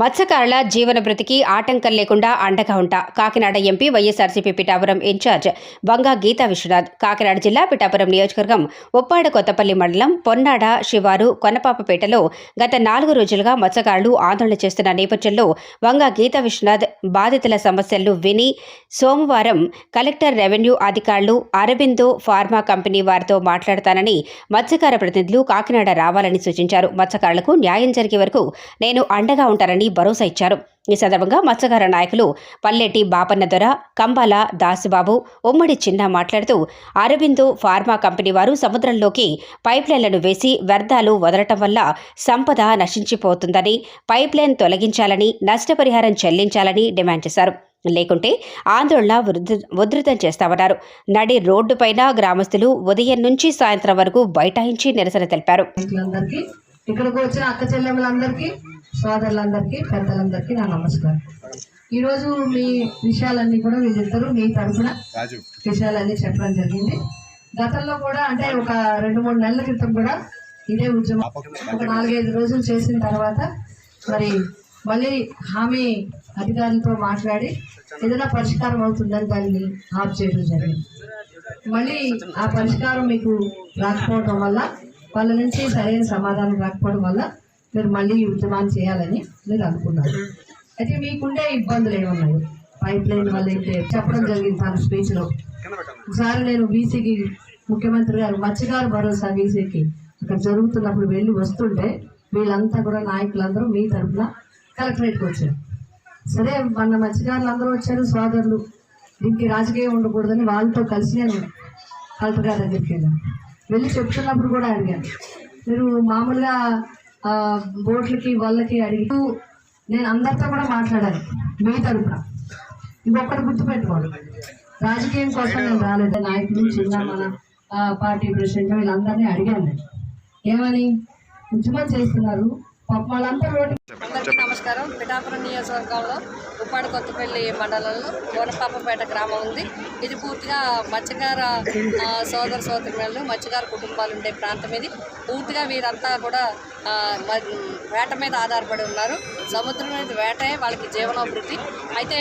మత్స్యకారుల జీవన భృతికి ఆటంకం లేకుండా అండగా ఉంటా. Kakinada MP YSRCP Pithapuram incharge Vanga Geetha Viswanath. Kakinada జిల్లా పిఠాపురం నియోజకవర్గం ఉప్పాడ కొత్తపల్లి మండలం పొన్నాడ శివారు కొనపాపపేటలో గత నాలుగు రోజులుగా మత్స్యకారులు ఆందోళన చేస్తున్న నేపథ్యంలో వంగా గీతా విశ్వనాథ్ బాధితుల సమస్యలను విని సోమవారం కలెక్టర్ రెవెన్యూ అధికారులు అరబిందో ఫార్మా కంపెనీ వారితో మాట్లాడతానని మత్స్యకార ప్రతినిధులు కాకినాడ రావాలని సూచించారు. మత్స్యకారులకు న్యాయం జరిగే వరకు నేను అండగా ఉంటానని భరోసా ఇచ్చారు. ఈ సందర్భంగా మత్స్యకార నాయకులు పల్లెటి బాపన్న దొర కంబాల దాసుబాబు ఉమ్మడి చిన్న మాట్లాడుతూ అరవిందు ఫార్మా కంపెనీ వారు సముద్రంలోకి పైప్లైన్లను వేసి వ్యర్థాలు వదలటం వల్ల సంపద నశించిపోతుందని పైప్లైన్ తొలగించాలని నష్టపరిహారం చెల్లించాలని డిమాండ్ చేశారు. లేకుంటే ఆందోళన ఉధృతం చేస్తామన్నారు. నడి రోడ్డుపైన గ్రామస్తులు ఉదయం నుంచి సాయంత్రం వరకు బైఠాయించి నిరసన తెలిపారు. ఇక్కడికి వచ్చిన అక్క చెల్లెములందరికీ సోదరులందరికీ పెద్దలందరికీ నా నమస్కారం. ఈరోజు మీ విషయాలన్నీ కూడా వీళ్ళిద్దరూ మీ తరఫున విషయాలన్నీ చెప్పడం జరిగింది. గతంలో కూడా అంటే ఒక రెండు మూడు నెలల క్రితం కూడా ఇదే ఉద్యమం ఒక నాలుగైదు రోజులు చేసిన తర్వాత మరి మళ్ళీ హామీ అధికారులతో మాట్లాడి ఏదైనా పరిష్కారం అవుతుందని దాన్ని ఆఫ్ చేయడం జరిగింది. మళ్ళీ ఆ పరిష్కారం మీకు రాకపోవడం వల్ల వాళ్ళ నుంచి సరైన సమాధానం రాకపోవడం వల్ల మీరు మళ్ళీ ఉద్యమాన్ని చేయాలని మీరు అనుకున్నారు. అయితే మీకుండే ఇబ్బందులు ఏమన్నాయి? పైప్ లైన్ వల్ల అయితే చెప్పడం జరిగింది తన స్పీచ్లో. ఒకసారి నేను బీసీకి ముఖ్యమంత్రి గారు మత్స్యకారు భరోసా బీసీకి అక్కడ జరుగుతున్నప్పుడు వెళ్ళి వస్తుంటే వీళ్ళంతా కూడా నాయకులందరూ మీ తరఫున కలెక్టరేట్కి వచ్చారు. సరే మన మత్స్యకారులు అందరూ వచ్చారు సోదరులు. దీనికి రాజకీయం ఉండకూడదని వాళ్ళతో కలిసి నేను కలెక్టర్ గారి దగ్గరికి వెళ్ళాను. వెళ్ళి చెప్తున్నప్పుడు కూడా అడిగాను. మీరు మామూలుగా బోట్లకి వాళ్ళకి అడిగి నేను అందరితో కూడా మాట్లాడాను. మీ తరఫున ఇంకొకటి గుర్తుపెట్టుకోండి. రాజకీయం కోసం నేను రాలేదు. నాయకులు చిన్న మన పార్టీ ప్రెసిడెంట్ వీళ్ళందరినీ అడిగాను నేను. ఏమని? ఉద్యమం చేస్తున్నారు. అందరికీ నమస్కారం. పిఠాపురం నియోజకవర్గంలో ఉప్పాడు కొత్తపల్లి మండలంలో కోనపాపపేట గ్రామం ఉంది. ఇది పూర్తిగా మత్స్యకార ఆ, సోదర సోదరులు మత్స్యకార కుటుంబాలు ఉండే ప్రాంతం ఇది. పూర్తిగా వీరంతా కూడా వేట మీద ఆధారపడి ఉన్నారు. సముద్రం మీద వేటే వాళ్ళకి జీవనోభివృద్ధి అయితే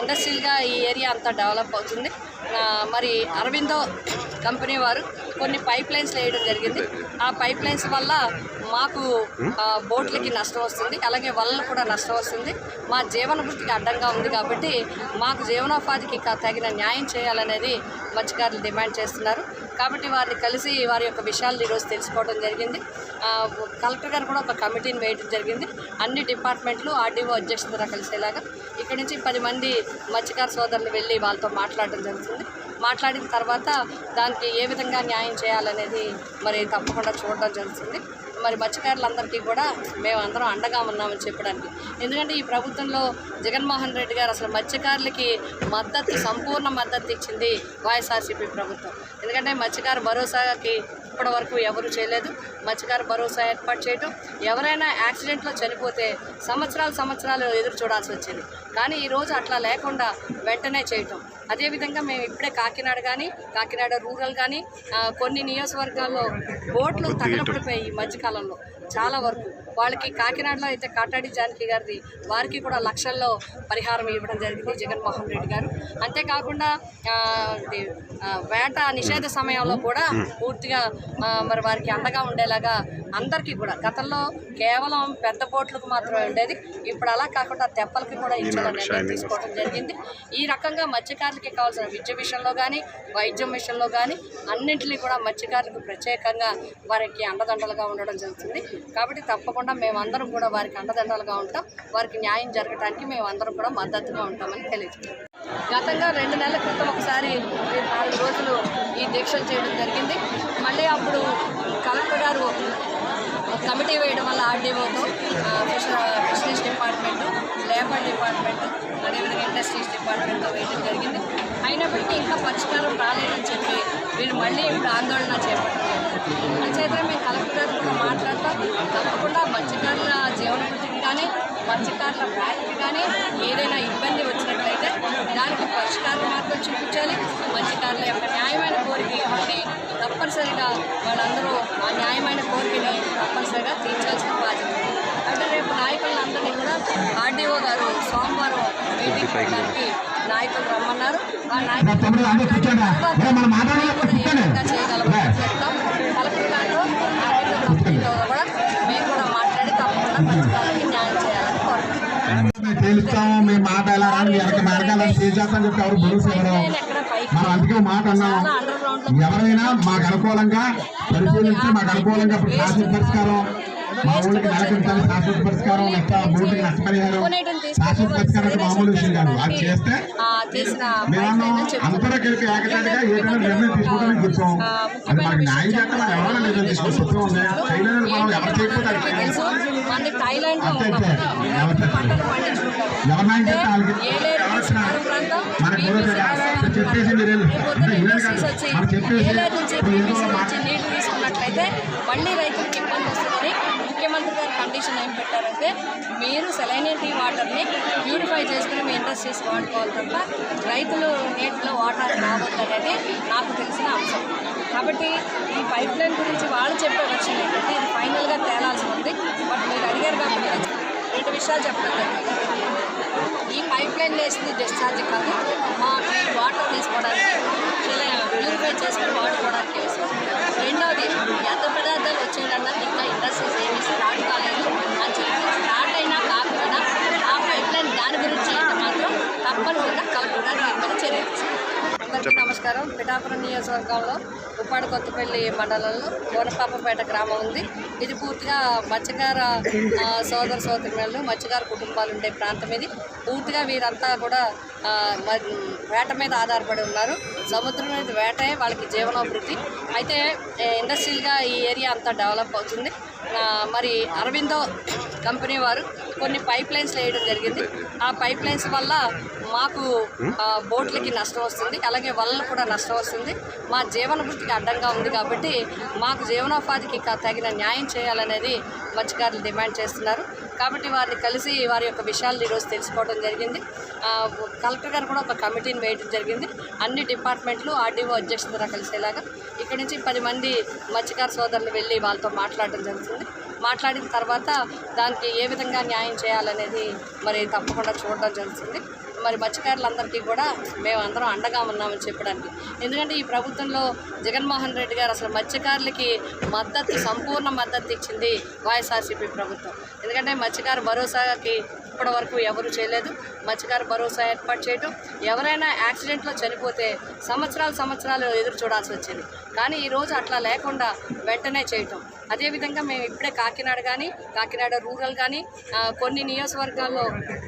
ఇండస్ట్రియల్గా ఈ ఏరియా అంతా డెవలప్ అవుతుంది. మరి అరవిందో కంపెనీ వారు కొన్ని పైప్ లైన్స్ వేయడం జరిగింది. ఆ పైప్ లైన్స్ వల్ల మాకు బోట్లకి నష్టం వస్తుంది. అలాగే వలలు కూడా నష్టం వస్తుంది. మా జీవన వృత్తికి అడ్డంగా ఉంది కాబట్టి మాకు జీవనోపాధికి తగిన న్యాయం చేయాలనేది మత్స్యకారులు డిమాండ్ చేస్తున్నారు. కాబట్టి వారిని కలిసి వారి యొక్క విషయాలు ఈరోజు తెలుసుకోవడం జరిగింది. కలెక్టర్ గారు కూడా ఒక కమిటీని వేయడం జరిగింది. అన్ని డిపార్ట్మెంట్లు ఆర్డీఓ అధ్యక్షుల ద్వారా కలిసేలాగా ఇక్కడ నుంచి పది మంది మత్స్యకార సోదరులు వెళ్ళి వాళ్ళతో మాట్లాడడం జరుగుతుంది. మాట్లాడిన తర్వాత దానికి ఏ విధంగా న్యాయం చేయాలనేది మరి తప్పకుండా చూడడం జరుగుతుంది. మరి మత్స్యకారులందరికీ కూడా మేము అందరం అండగా ఉన్నామని చెప్పడానికి. ఎందుకంటే ఈ ప్రభుత్వంలో జగన్మోహన్ రెడ్డి గారు అసలు మత్స్యకారులకి మద్దతు సంపూర్ణ మద్దతు ఇచ్చింది వైఎస్ఆర్సీపీ ప్రభుత్వం. ఎందుకంటే మత్స్యకారు భరోసాకి ఇప్పటి వరకు ఎవరు చేయలేదు. మత్స్యకార భరోసా ఏర్పాటు చేయడం ఎవరైనా యాక్సిడెంట్లో చనిపోతే సంవత్సరాలు సంవత్సరాలు ఎదురు చూడాల్సి వచ్చింది. కానీ ఈరోజు అట్లా లేకుండా వెంటనే చేయటం. అదేవిధంగా మేము ఇప్పుడే కాకినాడ కానీ కాకినాడ రూరల్ కానీ కొన్ని నియోజకవర్గాల్లో బోట్లు తగలపడిపోయాయి ఈ మధ్యకాలంలో. చాలా వరకు. వాళ్ళకి కాకినాడలో అయితే కాటాడి జానకి గారిది వారికి కూడా లక్షల్లో పరిహారం ఇవ్వడం జరిగింది జగన్మోహన్ రెడ్డి గారు. అంతేకాకుండా వేట నిషేధ సమయంలో కూడా పూర్తిగా మరి వారికి అండగా ఉండేలాగా అందరికీ కూడా గతంలో కేవలం పెద్ద బోట్లకు మాత్రమే ఉండేది ఇప్పుడు అలా కాకుండా తెప్పలకి కూడా ఇచ్చేలా నిర్ణయం తీసుకోవడం జరిగింది. ఈ రకంగా మత్స్యకారులకి కావాల్సిన విద్య విషయంలో కానీ వైద్యం విషయంలో కానీ అన్నింటినీ కూడా మత్స్యకారులకు ప్రత్యేకంగా వారికి అండదండలుగా ఉండడం జరుగుతుంది. కాబట్టి తప్పకుండా మేమందరం కూడా వారికి అండదండలుగా ఉంటాం. వారికి న్యాయం జరగడానికి మేమందరం కూడా మద్దతుగా ఉంటామని తెలియజేస్తాం గతంగా రెండు నెలల క్రితం ఒకసారి నాలుగు రోజులు ఈ దీక్షలు చేయడం జరిగింది. మళ్ళీ అప్పుడు కలెక్టర్ గారు కమిటీ వేయడం వల్ల ఆర్డీఓతో ఫిషరీస్ డిపార్ట్మెంట్ లేబర్ డిపార్ట్మెంట్ అదేవిధంగా ఇండస్ట్రీస్ డిపార్ట్మెంట్తో వేయడం జరిగింది. అయినప్పటికీ ఇంకా పరిష్కారం రాలేదని చెప్పి వీళ్ళు మళ్ళీ ఇప్పుడు ఆందోళన చేపట్టారు. అంచేత మేము కలెక్టర్ గారితో కూడా మాట్లాడతాం. తప్పకుండా మత్స్యకారుల జీవన వృత్తికి కానీ మత్స్యకారుల బ్యాగ్కి కానీ ఏదైనా ఇబ్బంది వచ్చినట్లయితే దానికి పరిష్కార మార్గం చూపించాలి. మత్స్యకారుల యొక్క న్యాయమైన కోరికని తప్పనిసరిగా వాళ్ళందరూ ఆ న్యాయమైన కోరికని తప్పనిసరిగా తీర్చాల్సిన బాధ్యత. అంటే రేపు నాయకులందరినీ కూడా మీటింగ్ పెట్టడానికి నాయకులు రమ్మన్నారు. ఆ నా తమ్ముడు అందరూ కూర్చోండి రా. రా, మనం మాట్లాడాలి, కూడా ఏ కూర్చోండి. విధంగా చేయగలమో రా. చెప్తాం కలెక్టర్ గారితో ఆర్టీఓ కంపెనీతో కూడా మేము కూడా మాట్లాడి తప్పకుండా మత్స్యకారులకి న్యాయం చేయాలని కోరుకుంటున్నాం మేము తేలుస్తాం మేము మాట ఎలా రాని వెనక మార్గాలను చేసేస్తాం చెప్పి ఎవరు భరోసా ఇవ్వరు. మనం అందుకే మాట అన్నాం ఎవరైనా మాకు అనుకూలంగా పరిశీలించి మాకు అనుకూలంగా ఇప్పుడు పరిష్కారం. మా ఊళ్ళకి నెలకించాలి శాశ్వత పరిష్కారం నష్ట బోర్డుకి నష్టపరిహారం శాశ్వత పరిష్కారం. అంటే మామూలు విషయం కాదు. అది చేస్తే ఆ, చేసిన మేము పైప్లైన్ చెప్తున్నాం అందరూ కలిపి ఏకతాటిగా ఏదైనా నిర్ణయం తీసుకోవడానికి చెప్తాం. అది మనకి న్యాయం చేస్తే మనం ఎవరైనా నిర్ణయం తీసుకొని చెప్తూ ఉంది? చేయలేదు మనం ఎవరు చేయకపోతే అది మీకు తెలుసు. మనది థైలాండ్లో అంతే, ఉన్నాం. అంతే. ఎవరు చెప్పారు? పంటలు పండించుకుంటాం ఎవరు న్యాయం చేస్తే వాళ్ళకి ఏలేరు ఎవరు వచ్చినా సాగర్ ప్రాంతం, మనకు మీకు కూడా శాసనం చెప్పేసి మీరు అంటే ఇండస్ట్రీస్ కాదు. మనం చెప్పేసి ఏదో PVC మాట- నుంచి నీళ్ళు తీసుకున్నట్లయితే మళ్ళీ రైతులకు ఇబ్బంది కండిషన్ ఏం పెట్టారంటే మీరు సెలైనిటీ వాటర్ని ప్యూరిఫై చేసుకుని మీ ఇండస్ట్రీస్ వాడుకోవాలి తప్ప రైతులు నీటిలో వాటర్ రావద్దు అనేది నాకు తెలిసిన అంశం. కాబట్టి ఈ పైప్ లైన్ గురించి వాళ్ళు చెప్పే వచ్చింది ఏంటంటే ఇది ఫైనల్గా తేలాల్సి ఉంది. బట్ మీరు అడిగారు కాబట్టి రెండు విషయాలు చెప్పడం ఈ పైప్ లైన్ వేసింది డిశ్చార్జ్ కాదు. మా వాటర్ తీసుకోవడానికి ప్యూరిఫై చేసుకుని వాడుకోవడానికి వేసాం రెండవది వ్యర్థ పదార్థాలు వచ్చేయడం ఇంకా ఇండస్ట్రీస్ ఏమి స్టార్ట్ కాలేదు. అని చెప్పి స్టార్ట్ అయినా కాకుండా ఆ పైప్ లైన్ దాని గురించి అయితే మాత్రం తప్పనిసరిగా కలుపుగా అందరికీ నమస్కారం. పిఠాపురం నియోజకవర్గంలో ఉప్పాడు కొత్తపల్లి మండలంలో కోనపాపపేట గ్రామం ఉంది. ఇది పూర్తిగా మత్స్యకార సోదర సోదరులు మత్స్యకార కుటుంబాలు ఉండే ప్రాంతం ఇది. పూర్తిగా వీరంతా కూడా మ- వేట మీద ఆధారపడి ఉన్నారు. సముద్రం మీద వేటే వాళ్ళకి జీవనోభివృద్ధి అయితే ఇండస్ట్రియల్గా ఈ ఏరియా అంతా డెవలప్ అవుతుంది. మరి అరవిందో కంపెనీ వారు కొన్ని పైప్ లైన్స్ వేయడం జరిగింది. ఆ పైప్ లైన్స్ వల్ల మాకు బోట్లకి నష్టం వస్తుంది. అలాగే వలలు కూడా నష్టం వస్తుంది. మా జీవన వృత్తికి అడ్డంగా ఉంది కాబట్టి మాకు జీవనోపాధికి తగిన న్యాయం చేయాలనేది మత్స్యకారులు డిమాండ్ చేస్తున్నారు. కాబట్టి వారిని కలిసి వారి యొక్క విషయాలు ఈరోజు తెలుసుకోవడం జరిగింది. కలెక్టర్ గారు కూడా ఒక కమిటీని వేయడం జరిగింది. అన్ని డిపార్ట్మెంట్లు ఆర్డీఓ ద్వారా కలిసేలాగా ఇక్కడి నుంచి పది మంది మత్స్యకార సోదరులు వెళ్ళి వాళ్ళతో మాట్లాడడం జరుగుతుంది. మాట్లాడిన తర్వాత దానికి ఏ విధంగా న్యాయం చేయాలనేది మరి తప్పకుండా చూడడం జరుగుతుంది. మరి మత్స్యకారులందరికీ కూడా మేము అందరం అండగా ఉన్నామని చెప్పడానికి. ఎందుకంటే ఈ ప్రభుత్వంలో జగన్మోహన్ రెడ్డి గారు అసలు మత్స్యకారులకి మద్దతు సంపూర్ణ మద్దతు ఇచ్చింది వైఎస్ఆర్సీపీ ప్రభుత్వం. ఎందుకంటే మత్స్యకారు భరోసాకి ఇప్పటి వరకు ఎవరు చేయలేదు. మత్స్యకారు భరోసా ఏర్పాటు చేయడం ఎవరైనా యాక్సిడెంట్లో చనిపోతే సంవత్సరాలు సంవత్సరాలు ఎదురు చూడాల్సి వచ్చింది. కానీ ఈరోజు అట్లా లేకుండా వెంటనే చేయటం. అదేవిధంగా మేము ఇప్పుడే కాకినాడ కానీ కాకినాడ రూరల్ కానీ కొన్ని నియోజకవర్గాల్లో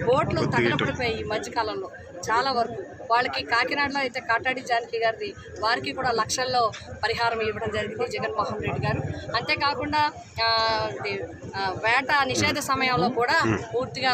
బోట్లు తగలపడిపోయాయి ఈ మధ్యకాలంలో చాలా వరకు. వాళ్ళకి కాకినాడలో అయితే కాటాడి జానకి గారిది వారికి కూడా లక్షల్లో పరిహారం ఇవ్వడం జరిగింది జగన్మోహన్ రెడ్డి గారు. అంతేకాకుండా వేట నిషేధ సమయంలో కూడా పూర్తిగా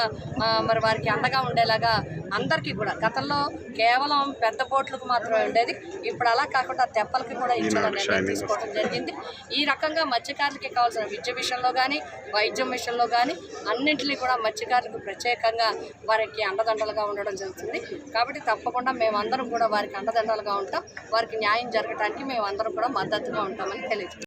మరి వారికి అండగా ఉండేలాగా అందరికీ కూడా. గతంలో కేవలం పెద్ద బోట్లకు మాత్రమే ఉండేది. ఇప్పుడు అలా కాకుండా తెప్పలకి కూడా ఇచ్చేలా నిర్ణయం తీసుకోవడం జరిగింది. ఈ రకంగా మత్స్యకారులకి కావాల్సిన విద్య విషయంలో కానీ వైద్యం విషయంలో కానీ అన్నింటినీ కూడా మత్స్యకారులకు ప్రత్యేకంగా వారికి అండదండలుగా ఉండడం జరుగుతుంది. కాబట్టి తప్పకుండా మేమందరం కూడా వారికి అండదండలుగా ఉంటాం. వారికి న్యాయం జరగడానికి మేమందరం కూడా మద్దతుగా ఉంటామని తెలియజేస్తాం